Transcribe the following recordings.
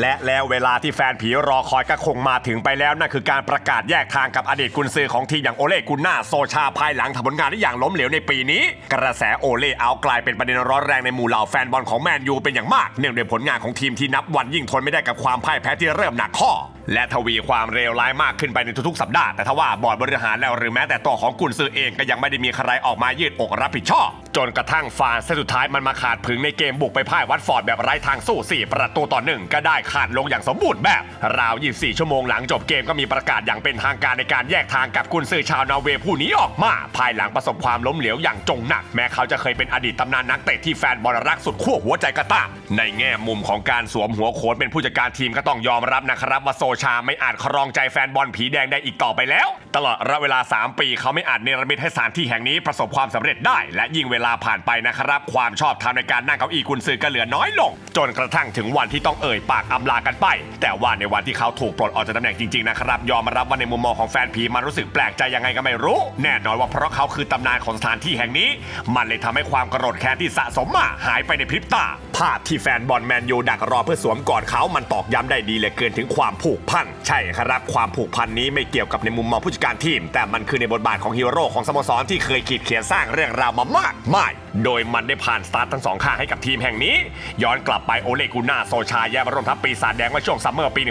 และแล้วเวลาที่แฟนผีรอคอยก็คงมาถึงไปแล้วนั่นคือการประกาศแยกทางกับอดีตกุนซือของทีมอย่างโอเล่กุนนาโซชาภายหลังทำผลงานได้อย่างล้มเหลวในปีนี้ กระแสโอเล่เอากลายเป็นประเด็นร้อนแรงในหมู่เหล่าแฟนบอลของแมนยูเป็นอย่างมากเนื่องด้วยผลงานของทีมที่นับวันยิ่งทนไม่ได้กับความพ่ายแพ้ที่เริ่มหนักข้อ และทวีความเลวร้ายมากขึ้นไปในทุกๆสัปดาห์แต่ทว่าบอร์ดบริหารแล้วหรือแม้แต่ตัวของกุนซือเองก็ยังไม่ได้มีใครออกมายืดอกรับผิดชอบ จนกระทั่งฟานเซตสุดท้ายมันมาขาดผึงในเกมบุกไปพ่ายวัตฟอร์ดแบบไร้ทางสู้ 4 ประตูต่อหนึ่งก็ได้ขาดลงอย่างสมบูรณ์แบบ ราว 24 ชั่วโมงหลังจบเกมก็มีประกาศอย่างเป็นทางการในการแยกทางกับกุนซือชาวนอร์เวย์ผู้นี้ออกมา ภายหลังประสบความล้มเหลวอย่างจงหนัก แม้เขาจะเคยเป็นอดีตตำนานนักเตะที่แฟนบอลรักสุดขั้วหัวใจกระตาในแง่มุมของการสวมหัวโขนเป็นผู้จัดการทีมก็ต้องยอมรับนะครับว่าโซชาไม่อาจครองใจแฟนบอลผีแดงได้อีกต่อไปแล้ว ตลอดระยะเวลา 3 ปีเขาไม่อาจเนรมิตให้สถานที่แห่งนี้ประสบความสำเร็จได้ และยิ่งเวลาผ่านไปนะครับ ความชอบธรรมในการนั่งเก้าอี้กุนซือก็เหลือน้อยลง จนกระทั่งถึงวันที่ต้องเอ่ยปากอำลากันไป แต่ว่าในวันที่เขาถูกปลดออกจากตำแหน่งจริงๆนะครับยอมรับว่าในมุมมองของแฟนผีมันรู้สึกแปลกใจยังไงก็ไม่รู้ แน่นอนว่าเพราะเขาคือตำนานของสถานที่แห่งนี้ มันเลยทำให้ความโกรธแค้นที่สะสมมาหายไปในพริบตาภาพที่แฟนบอลแมนยูดักรอเพื่อสวมกอดเขามันตอกย้ำได้ดีเหลือเกินถึงความผูกพันใช่ครับความผูกพันนี้ไม่เกี่ยวกับในมุมมองผู้จัดการทีม แต่มันคือในบทบาทของฮีโร่ของสโมสรที่เคยขีดเขียนสร้างเรื่องราวมามากมาย โดยมันได้ผ่านสตาร์ททั้งสองข้างให้กับทีมแห่งนี้ ย้อนกลับไปโอเลกูน่าโซชาแยกมาร่วมทัพปีศาจแดงเมื่อช่วงซัมเมอร์ปี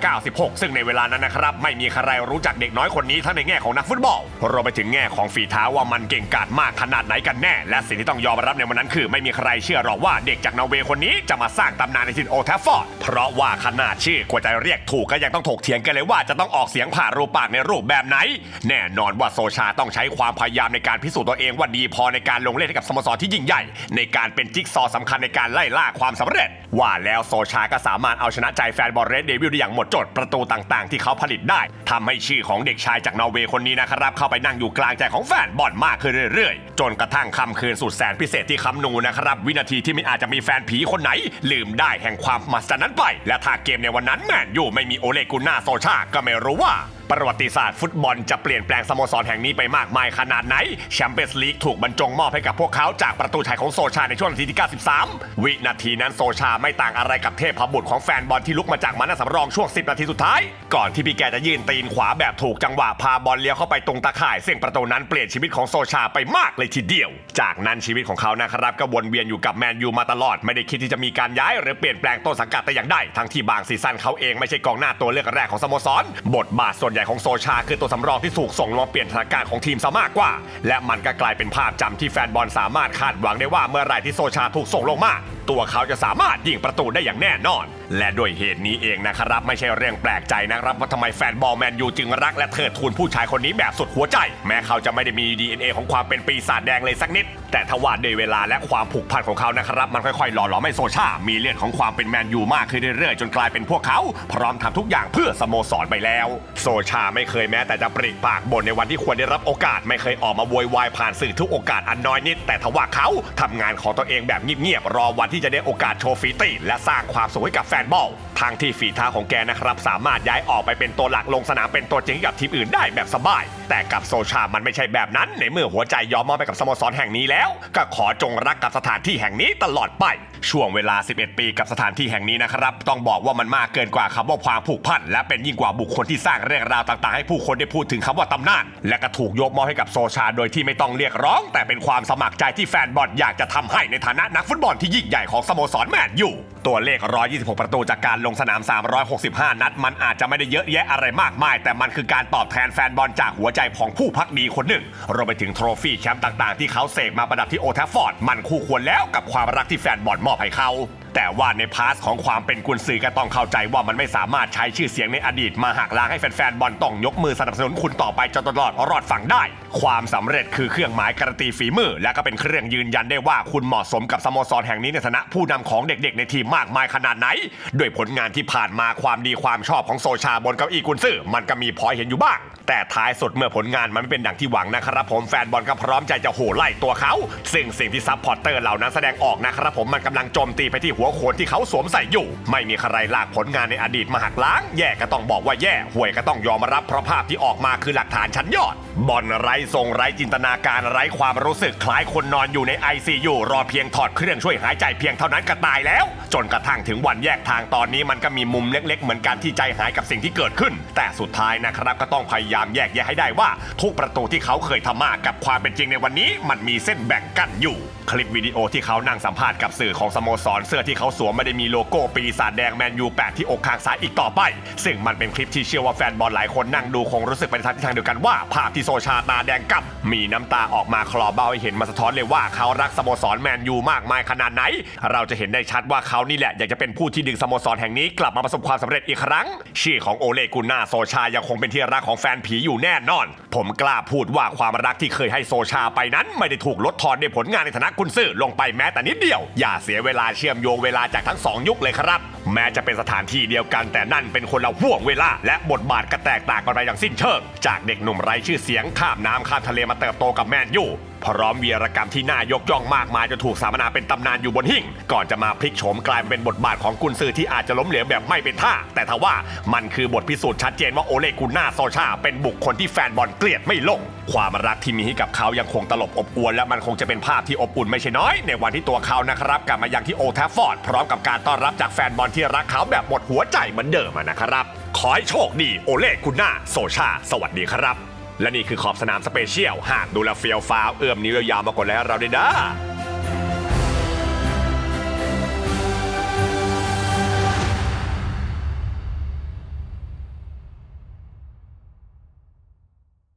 1996 ซึ่งในเวลานั้นนะครับไม่มีใครรู้จักเด็กน้อยคนนี้ทั้งในแง่ของนักฟุตบอลรวมไปถึงแง่ของฝีเท้าว่ามันเก่งกาจมากขนาดไหนกันแน่ และสิ่งที่ต้องยอมรับในวันนั้นคือไม่มีใครเชื่อหรอกว่าเด็กจากนอร์เวย์คนนี้จะมาสร้างตำนานในทินโอแทฟฟอร์ดเพราะว่าขนาดชื่อกว่าจะเรียกถูกก็ยังต้องถกเถียงกันเลยว่าจะต้องออกเสียงผ่ารูปปากในรูปแบบไหน แน่นอนว่าโซชาต้องใช้ความพยายามในการพิสูจน์ตัวเองว่าดีพอในการลงเล่นให้กับสโมสที่ยิ่งใหญ่ ในการเป็นจิ๊กซอว์สำคัญในการไล่ล่าความสำเร็จ ว่าแล้วโซชาก็สามารถเอาชนะใจแฟนบอลเรดเดวิลได้อย่างหมดจดประตูต่างๆ ที่เขาผลิตได้ทำให้ชื่อของเด็กชายจากนอร์เวย์คนนี้นะครับ เข้าไปนั่งอยู่กลางใจของแฟนบอลมากขึ้นเรื่อยๆ จนกระทั่งค่ำคืนสุดแสนพิเศษที่คำนูนะครับ วินาทีที่ไม่อาจจะมีแฟนผีคนไหน ลืมได้แห่งความมหัศจรรย์นั้นไป และถ้าเกมในวันนั้นแมนยูไม่มีโอเลกุน่าโซชาก็ไม่รู้ว่าประวัติศาสตร์ฟุตบอลจะเปลี่ยนแปลงสโมสรแห่งนี้ไปมากมายขนาดไหน แชมเปี้ยนส์ลีกถูกบรรจงมอบให้กับพวกเขาจากประตูชัยของโซชาในช่วงนาทีที่ 93 วินาทีนั้นโซชาไม่ต่างอะไรกับเทพบุตรของแฟนบอลที่ลุกมาจากมานสำรองช่วง 10 นาทีสุดท้าย ก่อนที่พี่แกจะยื่นตีนขวาแบบถูกจังหวะพาบอลเลี้ยวเข้าไปตรงตาข่าย ซึ่งประตูนั้นเปลี่ยนชีวิตของโซชาไปมากเลยทีเดียว จากนั้นชีวิตของเขานะครับก็วนเวียนอยู่กับแมนยูมาตลอด ไม่ได้คิดที่จะมีการย้ายหรือเปลี่ยนแปลงต้นสังกัดแต่อย่างใดทั้งที่บางซีซั่นเขาเองไม่ใช่กองหน้าตัวเลือกแรกของสโมสร บทบาทส่วนใหญ่ของโซชา คือตัวสำรองที่ถูกส่งลงเปลี่ยนสถานการณ์ของทีมซะมากกว่า และมันก็กลายเป็นภาพจำที่แฟนบอลสามารถคาดหวังได้ว่าเมื่อไรที่โซชาถูกส่งลงมาตัวเขาจะสามารถยิงประตูได้อย่างแน่นอน และด้วยเหตุนี้เองนะครับ ไม่ใช่เรื่องแปลกใจนะครับว่าทำไมแฟนบอลแมนยูจึงรักและเทิดทูนผู้ชายคนนี้แบบสุดหัวใจ แม้เขาจะไม่ได้มี DNA ของความเป็นปีศาจแดงเลยสักนิด แต่ทว่าด้วยเวลาและความผูกพันของเขานะครับ มันค่อยๆหล่อหลอมให้โซชา มีเลือดของความเป็นแมนยูมากขึ้นเรื่อยๆจนกลายเป็นพวกเขา พร้อมทำทุกอย่างเพื่อสโมสรไปแล้ว โซชาไม่เคยแม้แต่จะปริปากบ่นในวันที่ควรได้รับโอกาสไม่เคยออกมาโวยวายผ่านสื่อทุกโอกาสอันน้อยนิด แต่ทว่าเขาทำงานของตัวเองแบบเงียบๆรอวันที่จะได้โอกาสโชว์ฟีตี้และสร้างความสุขให้กับแฟนบอลทางที่ฝีเท้าของแกนะครับสามารถย้ายออกไปเป็นตัวหลักลงสนามเป็นตัวจริงกับทีมอื่นได้แบบสบาย แต่กับโซชา มันไม่ใช่แบบนั้น ในเมื่อหัวใจยอมมอบไปกับสโมสรแห่งนี้แล้ว ก็ขอจงรักกับสถานที่แห่งนี้ตลอดไป ช่วงเวลา 11 ปีกับสถานที่แห่งนี้นะครับ ต้องบอกว่ามันมากเกินกว่าคำว่าความผูกพันและเป็นยิ่งกว่าบุคคลที่สร้างเรื่องราวต่างๆ ให้ผู้คนได้พูดถึงคำว่าตำนาน และก็ถูกยกมอบให้กับโซชา โดยที่ไม่ต้องเรียกร้อง แต่เป็นความสมัครใจที่แฟนบอลอยากจะทำให้ในฐานะนักฟุตบอลที่ยิ่งใหญ่ของสโมสรแมนยูตัวเลข 126 ประตูจากการลงสนาม 365 นัด มันอาจจะไม่ได้เยอะแยะอะไรมากมาย แต่มันคือการตอบแทนแฟนบอลจากหัวใจของผู้พักดีคนหนึ่งรวมไปถึงโทรฟี่แชมป์ต่างๆ ที่เขาเสกมาประดับที่โอแทฟฟอร์ด มันคู่ควรแล้วกับความรักที่แฟนบอลมอบให้เขาแต่ว่าในพาสของความเป็นกุนซือก็ต้องเข้าใจว่ามันไม่สามารถใช้ชื่อเสียงในอดีตมาหักล้างให้แฟนๆบอลต้องยกมือสนับสนุนคุณต่อไปจนตลอดรอดฝั่งได้ ความสำเร็จคือเครื่องหมายการันตีฝีมือ และก็เป็นเครื่องยืนยันได้ว่าคุณเหมาะสมกับสโมสรแห่งนี้ในฐานะผู้นำของเด็กๆ ในทีมมากมายขนาดไหน ด้วยผลงานที่ผ่านมาความดีความชอบของโซชาบนเก้าอี้กุนซือมันก็มีพอเห็นอยู่บ้าง แต่ท้ายสุดเมื่อผลงานมันไม่เป็นดังที่หวังนะครับผมแฟนบอลก็พร้อมใจจะโห่ไล่ตัวเขา ซึ่งสิ่งที่ซัพพอร์เตอร์เหล่านั้นแสดงออกนะครับผมมันกำลังโจมตีไปที่หัวโขนที่เขาสวมใส่อยู่ ไม่มีใครลากผลงานในอดีตมาหักล้าง แย่ก็ต้องบอกว่าแย่ห่วยก็ต้องยอมรับเพราะภาพที่ออกมาคือหลักฐานชั้นยอดบอลไร้ทรงไร้จินตนาการไร้ความรู้สึกคล้ายคนนอนอยู่ใน ICU รอเพียงถอดเครื่องช่วยหายใจเพียงเท่านั้นก็ตายแล้ว จนกระทั่งถึงวันแยกทางตอนนี้มันก็มีมุมเล็ก ๆ เหมือนกันที่ใจหายกับสิ่งที่เกิดขึ้น แต่สุดท้ายนะครับก็ต้องพยายามแยกแยะให้ได้ว่า ทุกประตูที่เขาเคยทำมากับความเป็นจริงในวันนี้ มันมีเส้นแบ่งกั้นอยู่ คลิปวิดีโอที่เขานั่งสัมภาษณ์กับสื่อของสโมสรเสื้อที่เขาสวมไม่ได้มีโลโก้ปีศาจแดงแมนยูแปะที่อกข้างซ้ายอีกต่อไป ซึ่งมันเป็นคลิปที่เชื่อว่าแฟนบอลหลายคนนั่งดูคงรู้สึกไปในทางที่ทางเดียวกันว่าภาพที่โซชาตาแดงกำมีน้ำตาออกมาคลอเบ้าให้เห็นมาสะท้อนเลยว่าเขารักสโมสรแมนยูมากมายขนาดไหน เราจะเห็นได้ชัดว่าเขานี่แหละอยากจะเป็นผู้ที่ดึงสโมสรแห่งนี้กลับมาประสบความสำเร็จอีกครั้ง ชื่อของโอเลกุนนาโซชายังคงเป็นที่รักของแฟนผีอยู่แน่นอน ผมกล้าพูดว่าความรักที่เคยให้โซชาไปนั้น ไม่ได้ถูกลดทอนด้วยผลงานในฐานะกุนซือลงไปแม้แต่นิดเดียว อย่าเสียเวลาเชื่อมโยงเวลาจากทั้งสองยุคเลยครับ แม้จะเป็นสถานที่เดียวกันแต่นั่นเป็นคนละห่วงเวลา และบทบาทก็แตกต่างกันไปอย่างสิ้นเชิง จากเด็กหนุ่มไร้ชื่อเสียงข้ามน้ำข้ามทะเลมาเติบโตกับแมนยู พร้อมวีรกรรมที่น่ายกย่องมากมายจนถูกสามนาเป็นตำนานอยู่บนหิ่ง ก่อนจะมาพลิกโฉมกลายเป็นบทบาทของกุนซือที่อาจจะล้มเหลวแบบไม่เป็นท่า แต่ทว่ามันคือบทพิสูจน์ชัดเจนว่าโอเลกุนนาโซชา เป็นบุคคลที่แฟนบอลเกลียดไม่ลง ความรักที่มีให้กับเขายังคงตลบอบอวลและมันคงจะเป็นภาพที่อบอุ่นไม่ใช่น้อย ในวันที่ตัวเขานะครับกลับมายังที่โอแทฟฟอร์ดพร้อมกับการต้อนรับจากแฟนบอลที่รักเขาแบบหมดหัวใจเหมือนเดิมนะครับ ขอให้โชคดีโอเลกุนนาโซชา สวัสดีครับ และนี่คือขอบสนามสเปเชียล หากดูแลเฟียวฟ้าวเอื้อมนิ้วยาวๆมากดไลค์ให้เราด้วยนะ